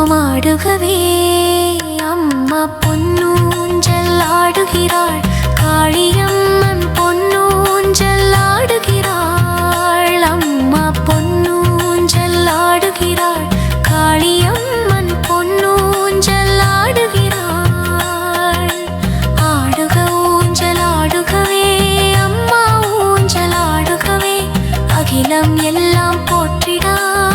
நாம் ஆடுகவே அம்மா பொன்னூஞ்சல் ஆடுகிறாள். காளியம்மன் பொன்னூஞ்சல் ஆடுகிறாள். அம்மா பொன்னூஞ்சல் ஆடுகிறாள். காளியம்மன் பொன்னூஞ்சல் ஆடுகிறாள். ஆடுக ஊஞ்சல் ஆடுகவே. அம்மா ஊஞ்சல் ஆடுகவே. அகிலம் எல்லாம் போற்றிடாள்